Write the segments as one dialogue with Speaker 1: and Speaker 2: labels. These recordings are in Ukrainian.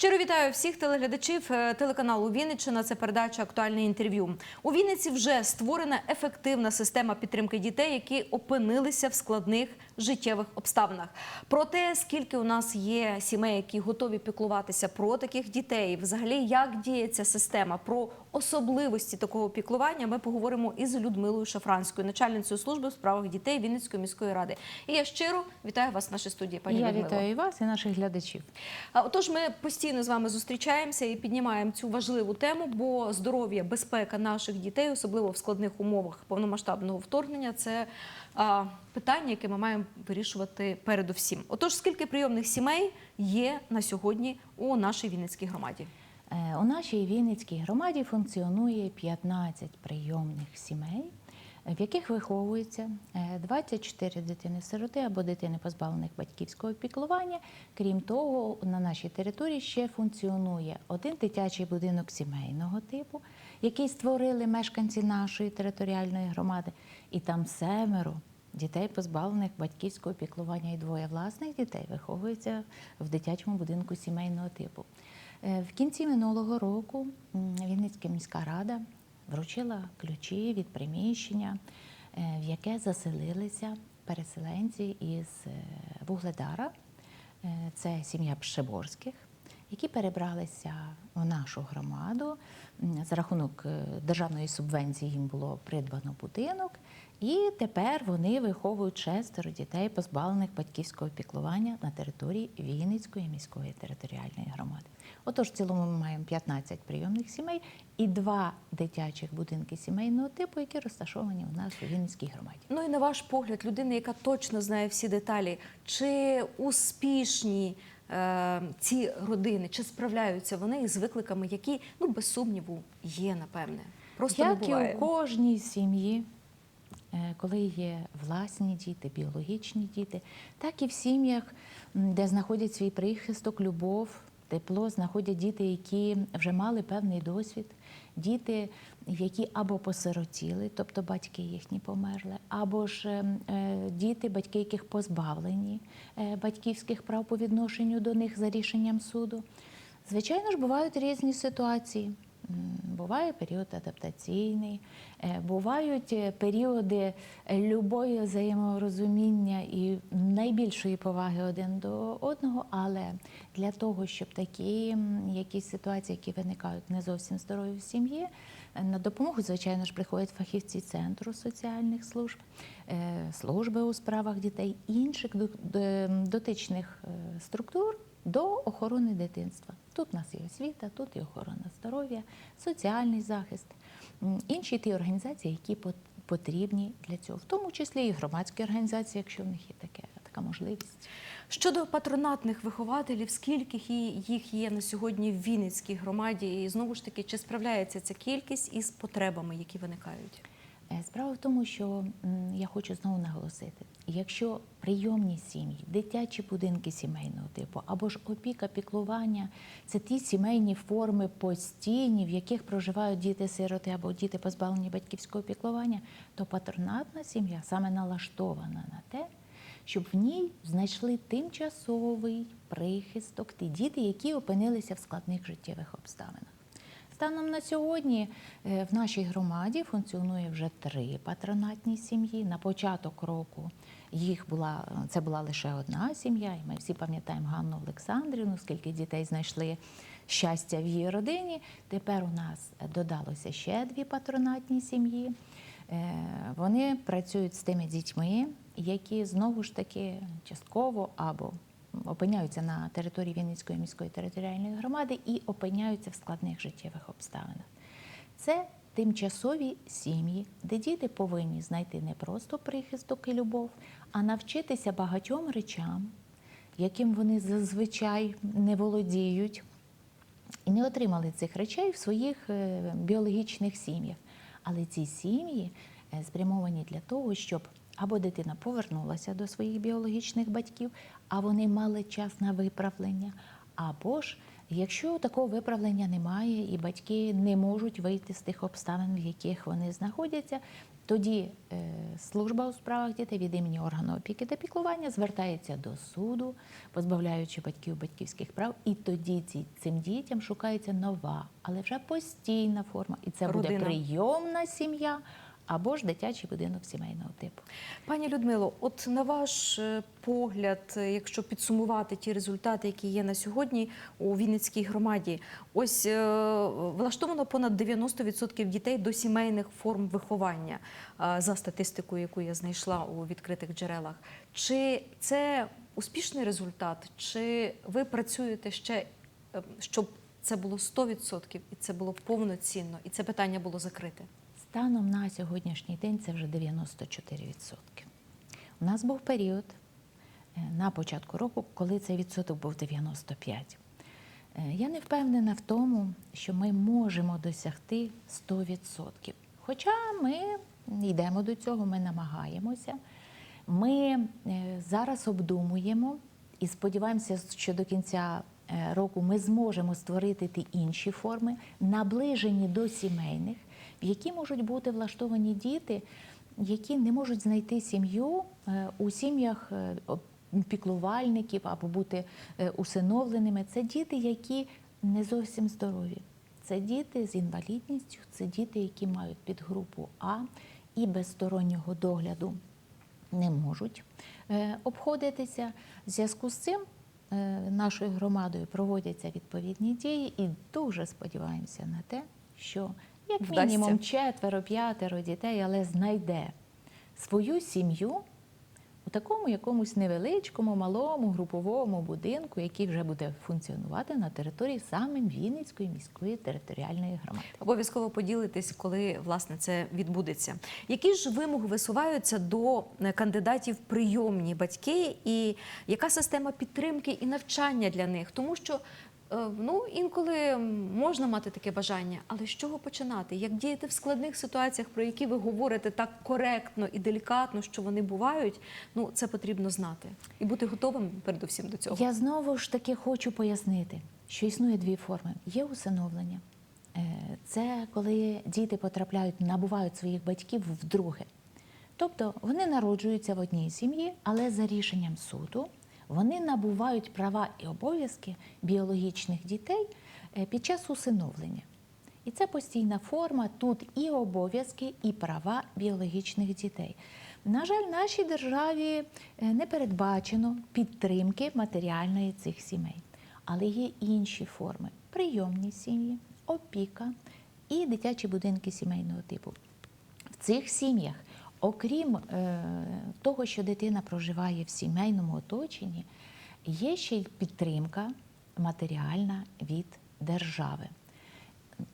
Speaker 1: Щиро вітаю всіх телеглядачів е, телеканалу Вінниччина. Це передача актуальне інтерв'ю. У Вінниці вже створена ефективна система підтримки дітей, які опинилися в складних життєвих обставинах. Про те, скільки у нас є сімей, які готові піклуватися про таких дітей, взагалі як діє ця система, про особливості такого піклування, ми поговоримо із Людмилою Шафранською, начальницею служби у справах дітей Вінницької міської ради. І я щиро вітаю вас в нашій студії, пані
Speaker 2: Я
Speaker 1: Людмило.
Speaker 2: вітаю і вас, і наших глядачів.
Speaker 1: Отож, ми постійно з вами зустрічаємося і піднімаємо цю важливу тему, бо здоров'я, безпека наших дітей, особливо в складних умовах повномасштабного вторгнення, це питання, яке ми маємо вирішувати передусім. Отож, скільки прийомних сімей є на сьогодні у нашій Вінницькій громаді?
Speaker 2: Е, У нашій Вінницькій громаді функціонує 15 прийомних сімей, в яких виховується е, 24 дитини-сироти або дитини, позбавлених батьківського піклування. Крім того, на нашій території ще функціонує один дитячий будинок сімейного типу, який створили мешканці нашої територіальної громади, і там семеро дітей, позбавлених батьківського піклування, і двоє власних дітей виховуються в дитячому будинку сімейного типу. Е, В кінці минулого року Вінницька міська рада вручила ключі від приміщення, е, в яке заселилися переселенці із е, Вугледара. Це сім'я Пшеборських, які перебралися в нашу громаду. За рахунок е, державної субвенції їм було придбано будинок, і тепер вони виховують шестеро дітей, позбавлених батьківського піклування на території Вінницької міської територіальної громади. Отож, в цілому ми маємо 15 прийомних сімей і два дитячих будинки сімейного типу, які розташовані у нас у Вінницькій громаді.
Speaker 1: Ну і на ваш погляд, людина, яка точно знає всі деталі, чи успішні ці родини, чи справляються вони із викликами, які ну без сумніву є, напевне. Просто
Speaker 2: Як і у кожній сім'ї, е, коли є власні діти, біологічні діти, так і в сім'ях, де знаходять свій прихисток, любов, тепло, знаходять діти, які вже мали певний досвід, діти, які або посиротіли, тобто батьки їхні померли, або ж е, е, діти, батьки, яких позбавлені е, батьківських прав по відношенню до них за рішенням суду. Звичайно ж, бувають різні ситуації. Буває період адаптаційний, е, бувають е, періоди любої взаєморозуміння і найбільшої поваги один до одного. Але для того, щоб такі якісь ситуації, які виникають не зовсім здорові в сім'ї, е, на допомогу, звичайно ж, приходять фахівці центру соціальних служб, служби у справах дітей, інших до- до- дотичних структур до охорони дитинства. Тут у нас і освіта, тут і охорона здоров'я, соціальний захист, інші ті організації, які потрібні для цього, в тому числі і громадські організації, якщо в них є таке, така можливість.
Speaker 1: Щодо патронатних вихователів, скільки їх є на сьогодні в Вінницькій громаді, і знову ж таки, чи справляється ця кількість із потребами, які виникають?
Speaker 2: Е, Справа в тому, що я хочу знову наголосити: якщо прийомні сім'ї, дитячі будинки сімейного типу або ж опіка, піклування це ті сімейні форми постійні, в яких проживають діти-сироти або діти позбавлені батьківського піклування, то патронатна сім'я саме налаштована на те, щоб в ній знайшли тимчасовий прихисток ті діти, які опинилися в складних життєвих обставинах. Станом на сьогодні е, в нашій громаді функціонує вже три патронатні сім'ї. На початок року їх була це була лише одна сім'я, і ми всі пам'ятаємо Ганну Олександрівну, скільки дітей знайшли щастя в її родині. Тепер у нас додалося ще дві патронатні сім'ї. Е, Вони працюють з тими дітьми, які знову ж таки частково або опиняються на території Вінницької міської територіальної громади і опиняються в складних життєвих обставинах. Це тимчасові сім'ї, де діти повинні знайти не просто прихисток і любов, а навчитися багатьом речам, яким вони зазвичай не володіють і не отримали цих речей в своїх е, біологічних сім'ях. Але ці сім'ї е, спрямовані для того, щоб або дитина повернулася до своїх біологічних батьків, а вони мали час на виправлення, або ж Якщо такого виправлення немає і батьки не можуть вийти з тих обставин, в яких вони знаходяться, тоді е, служба у справах дітей від імені органу опіки та піклування звертається до суду, позбавляючи батьків батьківських прав, і тоді ці, цим дітям шукається нова, але вже постійна форма. І це буде прийомна сім'я або ж дитячий будинок сімейного типу.
Speaker 1: Пані Людмило, от на ваш е, погляд, е, якщо підсумувати ті результати, які є на сьогодні у Вінницькій громаді, ось е, влаштовано понад 90% дітей до сімейних форм виховання за статистикою, яку я знайшла у відкритих джерелах. Чи це успішний результат? Чи ви працюєте ще, щоб це було 100% і це було повноцінно, і це питання було закрите?
Speaker 2: Станом на сьогоднішній день це вже 94%. У нас був період е, на початку року, коли цей відсоток був 95%. Е, Я не впевнена в тому, що ми можемо досягти 100%. Хоча ми йдемо до цього, ми намагаємося. Ми е, зараз обдумуємо і сподіваємося, що до кінця року ми зможемо створити ті інші форми, наближені до сімейних, які можуть бути влаштовані діти, які не можуть знайти сім'ю е, у сім'ях е, піклувальників або бути е, усиновленими. Це діти, які не зовсім здорові. Це діти з інвалідністю, це діти, які мають підгрупу А і без стороннього догляду не можуть обходитися. В зв'язку з цим нашою громадою проводяться відповідні дії, і дуже сподіваємося на те, що як
Speaker 1: Вдасться.
Speaker 2: мінімум четверо, п'ятеро дітей, але знайде свою сім'ю у такому якомусь невеличкому, малому груповому будинку, який вже буде функціонувати на території саме Вінницької міської територіальної громади.
Speaker 1: Обов'язково поділитесь, коли власне це відбудеться. Які ж вимоги висуваються до е, кандидатів прийомні батьки, і яка система підтримки і навчання для них? Тому що ну інколи можна мати таке бажання, але з чого починати? Як діяти в складних ситуаціях, про які ви говорите так коректно і делікатно, що вони бувають? Ну це потрібно знати і бути готовим передусім до цього.
Speaker 2: Я знову ж таки хочу пояснити, що існує дві форми: є усиновлення. Е, Це коли діти потрапляють, набувають своїх батьків вдруге. Тобто вони народжуються в одній сім'ї, але за рішенням суду вони набувають права і обов'язки біологічних дітей е, під час усиновлення. І це постійна форма. Тут і обов'язки, і права біологічних дітей. На жаль, в нашій державі е, не передбачено підтримки матеріальної цих сімей. Але є інші форми: прийомні сім'ї, опіка і дитячі будинки сімейного типу. В цих сім'ях, окрім е, того, що дитина проживає в сімейному оточенні, є ще й підтримка матеріальна від держави.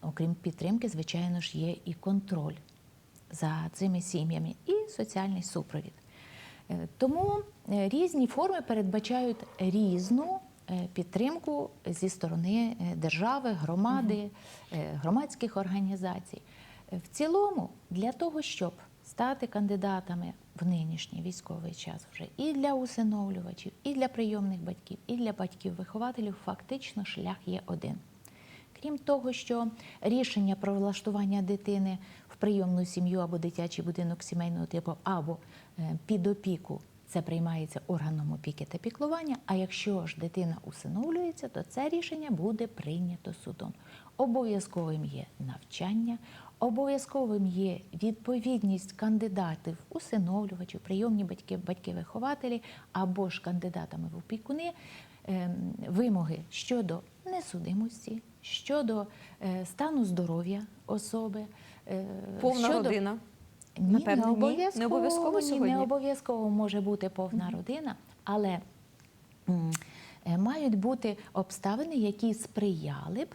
Speaker 2: Окрім підтримки, звичайно ж, є і контроль за цими сім'ями, і соціальний супровід. Е, Тому е, різні форми передбачають різну підтримку зі сторони держави, громади, громадських організацій. В цілому, для того, щоб стати кандидатами в нинішній військовий час вже і для усиновлювачів, і для прийомних батьків, і для батьків-вихователів, фактично шлях є один. Крім того, що рішення про влаштування дитини в прийомну сім'ю або дитячий будинок сімейного типу, або е, під опіку, це приймається органом опіки та піклування. А якщо ж дитина усиновлюється, то це рішення буде прийнято судом. Обов'язковим є навчання, обов'язковим є відповідність кандидатів усиновлювачів, прийомні батьки, батьки-вихователі або ж кандидатами в опікуни ем, вимоги щодо несудимості, щодо е, стану здоров'я особи. е,
Speaker 1: Повна
Speaker 2: щодо...
Speaker 1: родина.
Speaker 2: Ні,
Speaker 1: Напевне,
Speaker 2: не обов'язково,
Speaker 1: Не обов'язково
Speaker 2: ні,
Speaker 1: сьогодні?
Speaker 2: не обов'язково може бути повна родина, але е, мають бути обставини, які сприяли б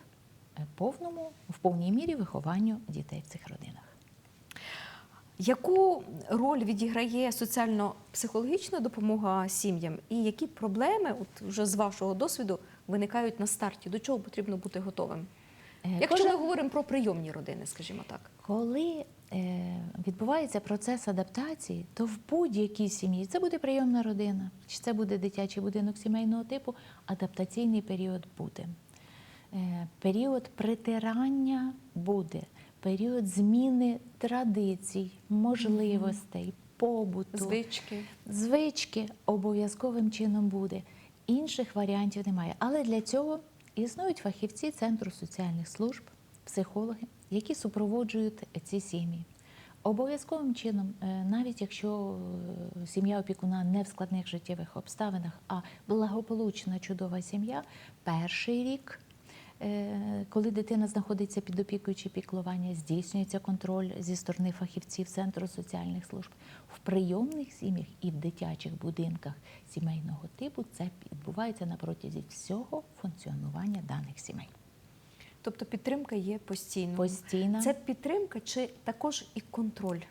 Speaker 2: повному в повній мірі вихованню дітей в цих родинах.
Speaker 1: Яку роль відіграє соціально-психологічна допомога сім'ям, і які проблеми, от вже з вашого досвіду, виникають на старті? До чого потрібно бути готовим?
Speaker 2: Е,
Speaker 1: Якщо
Speaker 2: кожен-
Speaker 1: ми говоримо про прийомні родини, скажімо так.
Speaker 2: Коли е, відбувається процес адаптації, то в будь-якій сім'ї це буде прийомна родина, чи це буде дитячий будинок сімейного типу, адаптаційний період буде. Е, Період притирання буде, період зміни традицій, можливостей, побуту,
Speaker 1: Звички.
Speaker 2: звички обов'язковим чином буде. Інших варіантів немає. Але для цього існують фахівці Центру соціальних служб, психологи, які супроводжують ці сім'ї. Обов'язковим чином, е, навіть якщо е, сім'я опікуна не в складних життєвих обставинах, а благополучна чудова сім'я, перший рік Коли дитина знаходиться під опікою чи піклування, здійснюється контроль зі сторони фахівців Центру соціальних служб. В прийомних сім'ях і в дитячих будинках сімейного типу це відбувається на протязі всього функціонування даних сімей.
Speaker 1: Тобто підтримка є постійно.
Speaker 2: Постійна
Speaker 1: Це підтримка чи також і контроль?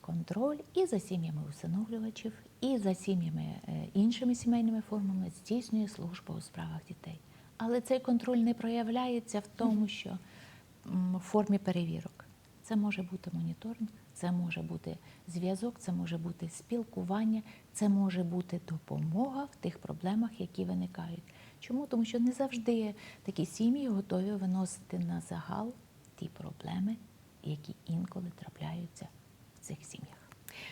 Speaker 2: контроль і за сім'ями усиновлювачів, і за сім'ями е, іншими сімейними формами здійснює служба у справах дітей. Але цей контроль не проявляється в тому, що в формі перевірок. Це може бути моніторинг, це може бути зв'язок, це може бути спілкування, це може бути допомога в тих проблемах, які виникають. Чому? Тому що не завжди такі сім'ї готові виносити на загал ті проблеми, які інколи трапляються в цих сім'ях.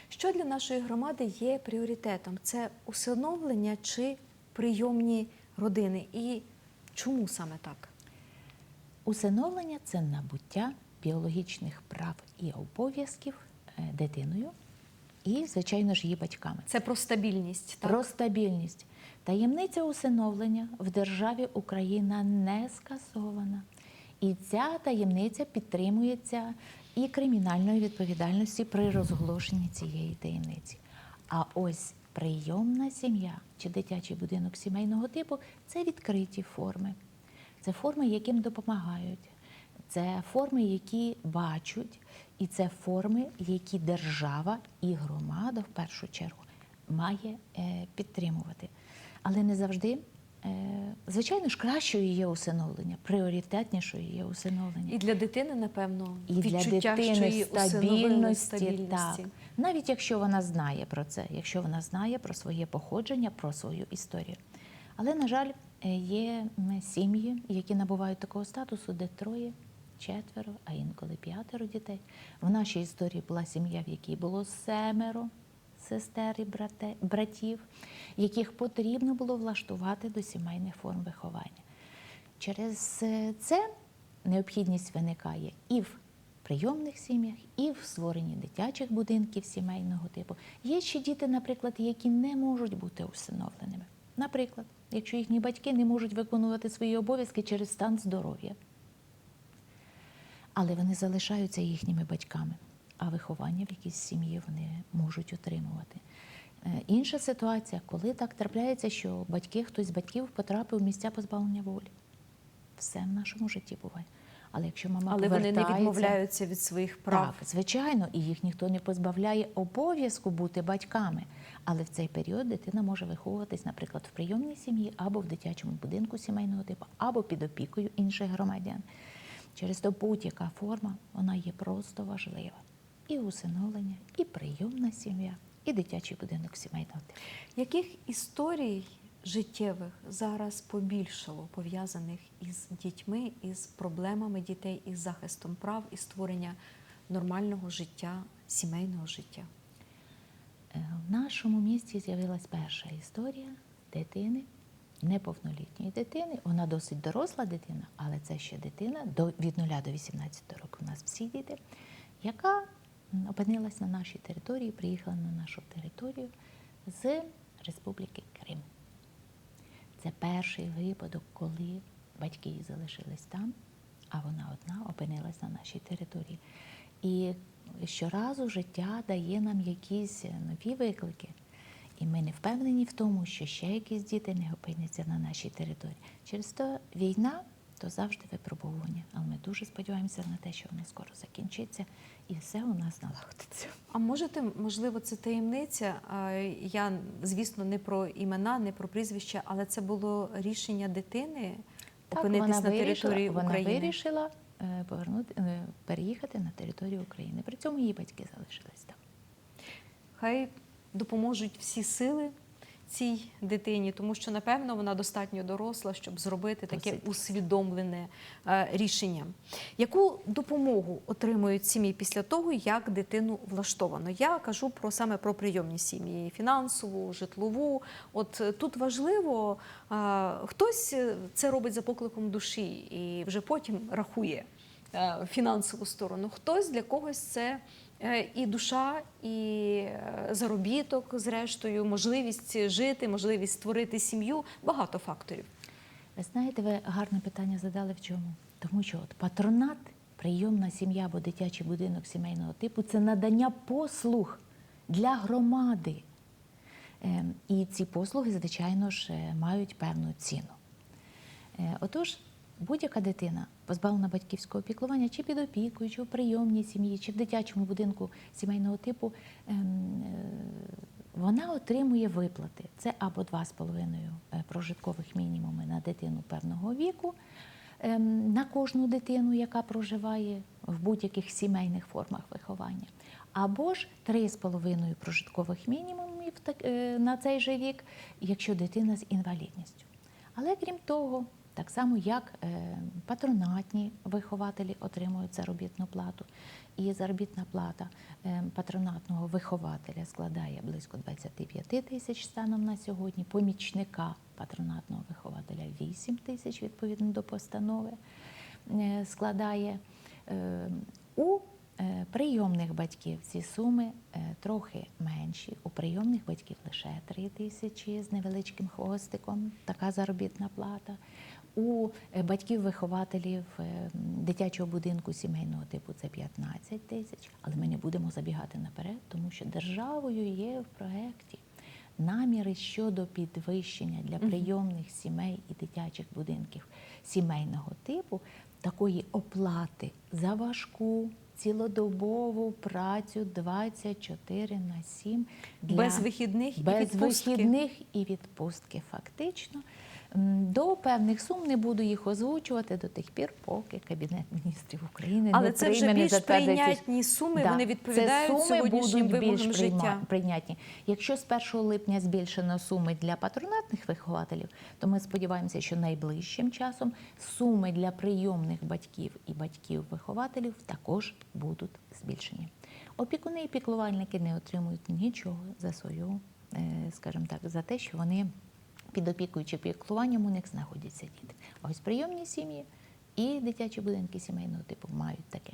Speaker 1: Що для нашої громади є пріоритетом? Це усиновлення чи прийомні родини? І чому саме так?
Speaker 2: Усиновлення це набуття біологічних прав і обов'язків е, дитиною і, звичайно ж, її батьками.
Speaker 1: Це про стабільність, так?
Speaker 2: Про стабільність. Таємниця усиновлення в державі Україна не скасована. І ця таємниця підтримується і кримінальною відповідальністю при розголошенні цієї таємниці. А ось прийомна сім'я чи дитячий будинок сімейного типу це відкриті форми. Це форми, яким допомагають. Це форми, які бачать, і це форми, які держава і громада в першу чергу має е, підтримувати. Але не завжди, е, звичайно ж, кращою є усиновлення, пріоритетнішою є усиновлення.
Speaker 1: І для дитини, напевно,
Speaker 2: І для дитини
Speaker 1: що її
Speaker 2: стабільності,
Speaker 1: стабільності.
Speaker 2: так. Навіть якщо вона знає про це, якщо вона знає про своє походження, про свою історію. Але, на жаль, є сім'ї, які набувають такого статусу, де троє, четверо, а інколи п'ятеро дітей. В нашій історії була сім'я, в якій було семеро сестер і брате, братів, яких потрібно було влаштувати до сімейних форм виховання. Через е, це необхідність виникає і в прийомних сім'ях, і в створенні дитячих будинків сімейного типу. Є ще діти, наприклад, які не можуть бути усиновленими. Наприклад, якщо їхні батьки не можуть виконувати свої обов'язки через стан здоров'я. Але вони залишаються їхніми батьками, а виховання в якійсь сім'ї вони можуть отримувати. Е, Інша ситуація, коли так трапляється, що батьки, хтось з батьків потрапив в місця позбавлення волі. Все в нашому житті буває. Але якщо мама
Speaker 1: Але вони не відмовляються від своїх прав.
Speaker 2: так, звичайно, і їх ніхто не позбавляє обов'язку бути батьками. Але в цей період дитина може виховуватись, наприклад, в прийомній сім'ї або в дитячому будинку сімейного типу, або під опікою інших громадян. Через то будь-яка форма вона є просто важлива. І усиновлення, і прийомна сім'я, і дитячий будинок сімейного типу.
Speaker 1: Яких історій життєвих зараз побільшало пов'язаних із дітьми, із проблемами дітей, із захистом прав і створення нормального життя, сімейного життя?
Speaker 2: Е, В нашому місті з'явилась перша історія дитини, неповнолітньої дитини. Вона досить доросла дитина, але це ще дитина від 0 до 18 років у нас всі діти, яка опинилась на нашій території, приїхала на нашу територію з Республіки. Це перший випадок, коли батьки залишились там, а вона одна опинилась на нашій території. І щоразу життя дає нам якісь нові виклики. І ми не впевнені в тому, що ще якісь діти не опиняться на нашій території. Через то війна то завжди випробування. Але ми дуже сподіваємося на те, що вона скоро закінчиться і все у нас налагодиться.
Speaker 1: А можете, можливо, це таємниця? Я, звісно, не про імена, не про прізвища, але це було рішення дитини опинитись на території
Speaker 2: вона
Speaker 1: України.
Speaker 2: вирішила е, повернути, е, переїхати на територію України. При цьому її батьки залишились там.
Speaker 1: Хай допоможуть всі сили цій дитині, тому що напевно вона достатньо доросла, щоб зробити таке усвідомлене е, рішення. Яку допомогу отримують сім'ї після того, як дитину влаштовано? Я кажу про саме про прийомні сім'ї фінансову, житлову. От е, тут важливо, е, хтось це робить за покликом душі і вже потім рахує фінансову сторону. Хтось для когось це і душа, і е, заробіток, зрештою, можливість жити, можливість створити сім'ю. Багато факторів.
Speaker 2: Ви знаєте, ви гарне питання задали в чому? Тому що от патронат, прийомна сім'я або дитячий будинок сімейного типу це надання послуг для громади. Ем, І ці послуги, звичайно ж, е, мають певну ціну. Е, Отож, будь-яка дитина, позбавлена батьківського опіклування, чи під опікою, чи в прийомній сім'ї, чи в дитячому будинку сімейного типу, ем, е, вона отримує виплати. Це або 2,5 е, прожиткових мінімуми на дитину певного віку, ем, на кожну дитину, яка проживає в будь-яких сімейних формах виховання, або ж 3,5 прожиткових мінімумів е, на цей же вік, якщо дитина з інвалідністю. Але крім того, так само як е, патронатні вихователі отримують заробітну плату. І заробітна плата е, патронатного вихователя складає близько 25 тисяч станом на сьогодні, помічника патронатного вихователя 8 тисяч відповідно до постанови е, складає. У прийомних батьків ці суми е, трохи менші. У прийомних батьків лише 3 тисячі з невеличким хвостиком, така заробітна плата. У е, батьків-вихователів е, дитячого будинку сімейного типу це 15 тисяч, але ми не будемо забігати наперед, тому що державою є в проєкті наміри щодо підвищення для прийомних сімей і дитячих будинків сімейного типу такої оплати за важку цілодобову працю 24 на 7 для
Speaker 1: Без вихідних і
Speaker 2: без
Speaker 1: відпустки.
Speaker 2: вихідних і відпустки. Фактично до певних сум не буду їх озвучувати до тих пір, поки Кабінет міністрів України
Speaker 1: Але
Speaker 2: не
Speaker 1: це вже
Speaker 2: прийме,
Speaker 1: більш прийнятні суми, вони відповідають
Speaker 2: це суми
Speaker 1: сьогоднішнім
Speaker 2: будуть
Speaker 1: вимогам
Speaker 2: більш
Speaker 1: життя.
Speaker 2: прийнятні. Якщо з 1 липня збільшено суми для патронатних вихователів, то ми сподіваємося, що найближчим часом суми для прийомних батьків і батьків-вихователів також будуть збільшені. Опікуни і піклувальники не отримують нічого за свою, е, скажімо так, за те, що вони під опікою чи піклуванням у них знаходяться діти. Ось прийомні сім'ї і дитячі будинки сімейного типу мають таке.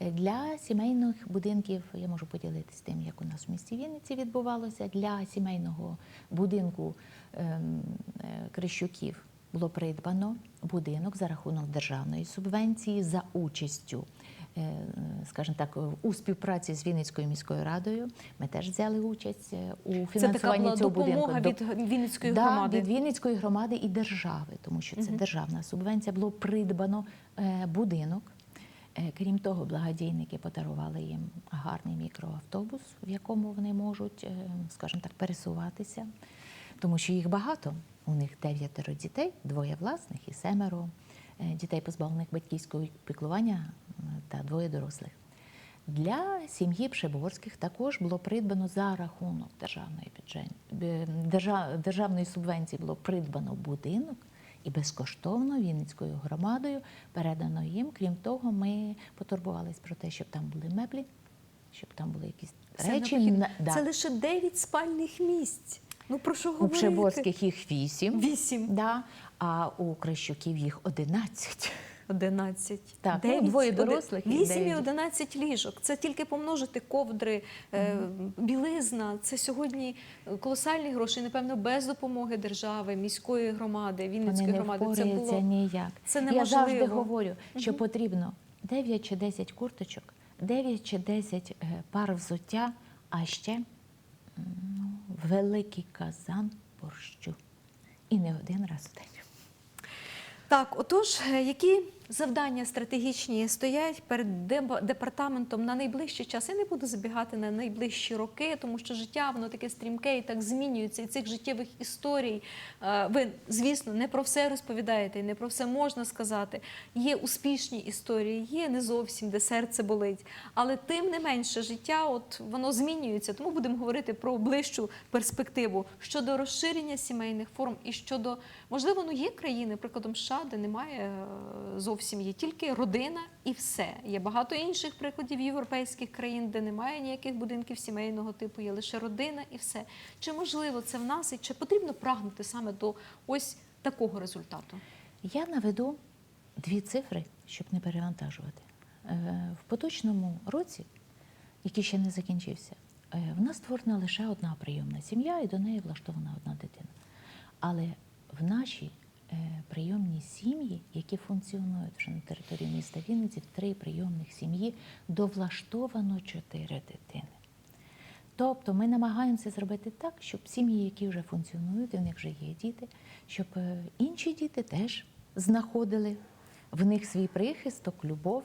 Speaker 2: Е, Для сімейних будинків я можу поділитися тим, як у нас в місті Вінниці відбувалося. Для сімейного будинку ем, е, Крищуків було придбано будинок за рахунок державної субвенції за участю. Е, Скажімо так, у співпраці з Вінницькою міською радою ми теж взяли участь е, у
Speaker 1: Це така
Speaker 2: фінансуванні
Speaker 1: була
Speaker 2: цього
Speaker 1: допомога
Speaker 2: будинку.
Speaker 1: від Вінницької
Speaker 2: Да,
Speaker 1: громади.
Speaker 2: від Вінницької громади і держави, тому що це державна субвенція. Було придбано е, будинок. Крім того, благодійники подарували їм гарний мікроавтобус, в якому вони можуть, скажімо так, пересуватися, тому що їх багато. У них дев'ятеро дітей, двоє власних і семеро дітей, позбавлених батьківського піклування та двоє дорослих. Для сім'ї Пшеборських також було придбано за рахунок державної бюджет, державної субвенції було придбано будинок і безкоштовно Вінницькою громадою передано їм. Крім того, ми потурбувались про те, щоб там були меблі, щоб там були якісь
Speaker 1: Це
Speaker 2: речі. да.
Speaker 1: Це лише 9 спальних місць. Ну про що
Speaker 2: У
Speaker 1: говорити?
Speaker 2: Пшеборських їх вісім,
Speaker 1: Вісім.
Speaker 2: да, а у Крищуків їх одинадцять.
Speaker 1: 11.
Speaker 2: Так, ну, двоє дорослих і
Speaker 1: 8 і
Speaker 2: дев'ять.
Speaker 1: 11 ліжок. Це тільки помножити ковдри, е, білизна. Це сьогодні колосальні гроші, напевно, без допомоги держави, міської громади, Вінницької
Speaker 2: Вони не
Speaker 1: громади. Це
Speaker 2: впораються
Speaker 1: було
Speaker 2: ніяк.
Speaker 1: це
Speaker 2: Я
Speaker 1: неможливо.
Speaker 2: завжди говорю, що потрібно 9 чи 10 курточок, 9 чи 10 е, пар взуття, а ще ну, великий казан борщу. І не один раз у день.
Speaker 1: Так, отож, е, які завдання стратегічні стоять перед департаментом на найближчий час. Я не буду забігати на найближчі роки, тому що життя воно таке стрімке і так змінюється. І цих життєвих історій е, ви, звісно, не про все розповідаєте, і не про все можна сказати. Є успішні історії, є не зовсім, де серце болить. Але тим не менше, життя от воно змінюється. Тому будемо говорити про ближчу перспективу щодо розширення сімейних форм і щодо можливо, ну є країни, прикладом США, де немає е, зовсім є тільки родина і все. Є багато інших прикладів європейських країн, де немає ніяких будинків сімейного типу, є лише родина і все. Чи можливо це в нас, і чи потрібно прагнути саме до ось такого результату?
Speaker 2: Я наведу дві цифри, щоб не перевантажувати. Е, В поточному році, який ще не закінчився, е, в нас створена лише одна прийомна сім'я і до неї влаштована одна дитина. Але в нашій е, прийомній сім'ї, які функціонують вже на території міста Вінниці, в три прийомних сім'ї довлаштовано чотири дитини. Тобто ми намагаємося зробити так, щоб сім'ї, які вже функціонують, в них вже є діти, щоб е, інші діти теж знаходили в них свій прихисток, любов,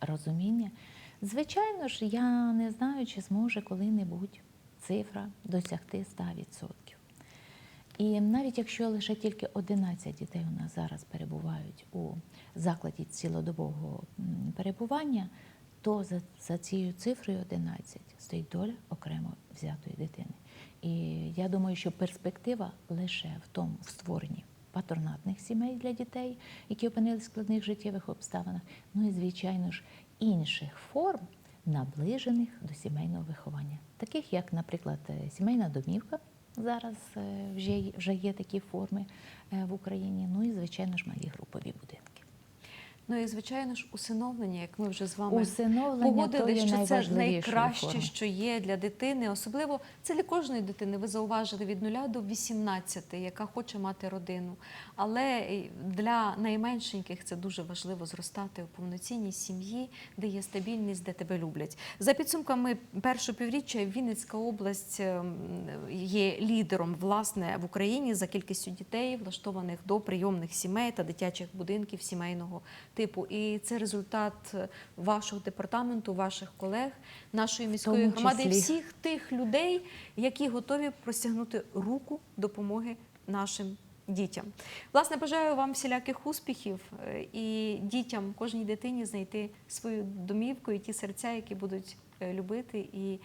Speaker 2: розуміння. Звичайно ж, я не знаю, чи зможе коли-небудь цифра досягти 100%. І навіть якщо лише тільки 11 дітей у нас зараз перебувають у закладі цілодобового перебування, то за, за цією цифрою 11 стоїть доля окремо взятої дитини. І я думаю, що перспектива лише в тому в створенні патронатних сімей для дітей, які опинилися в складних життєвих обставинах, ну і звичайно ж інших форм, наближених до сімейного виховання, таких як, наприклад, е, сімейна домівка. Зараз е, вже, вже є такі форми е, в Україні. Ну і звичайно ж малі групові будинки.
Speaker 1: Ну і звичайно ж, усиновлення, як ми вже з вами погодили, що це найкраще,
Speaker 2: формою.
Speaker 1: що є для дитини. Особливо це для кожної дитини. Ви зауважили від 0 до 18, яка хоче мати родину. Але для найменшеньких це дуже важливо зростати у повноцінній сім'ї, де є стабільність, де тебе люблять. За підсумками першого півріччя Вінницька область ем, є лідером власне в Україні за кількістю дітей, влаштованих до прийомних сімей та дитячих будинків сімейного типу. І це результат е, вашого департаменту, ваших колег, нашої міської громади і всіх тих людей, які готові простягнути руку допомоги нашим дітям. Власне, бажаю вам всіляких успіхів е, і дітям, кожній дитині знайти свою домівку і ті серця, які будуть е, любити і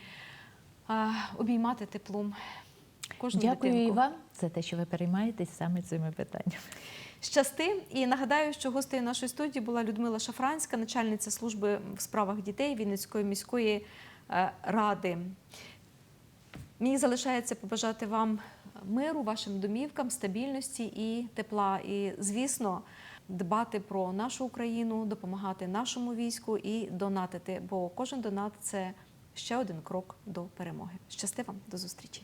Speaker 1: а, обіймати теплом. Кожну
Speaker 2: Дякую
Speaker 1: дитинку.
Speaker 2: і вам за те, що ви переймаєтесь саме цими питаннями.
Speaker 1: Щасти. І нагадаю, що гостею нашої студії була Людмила Шафранська, начальниця служби в справах дітей Вінницької міської е, ради. Мені залишається побажати вам миру, вашим домівкам, стабільності і тепла. І, звісно, дбати про нашу Україну, допомагати нашому війську і донатити, бо кожен донат це ще один крок до перемоги. Щасти вам, до зустрічі!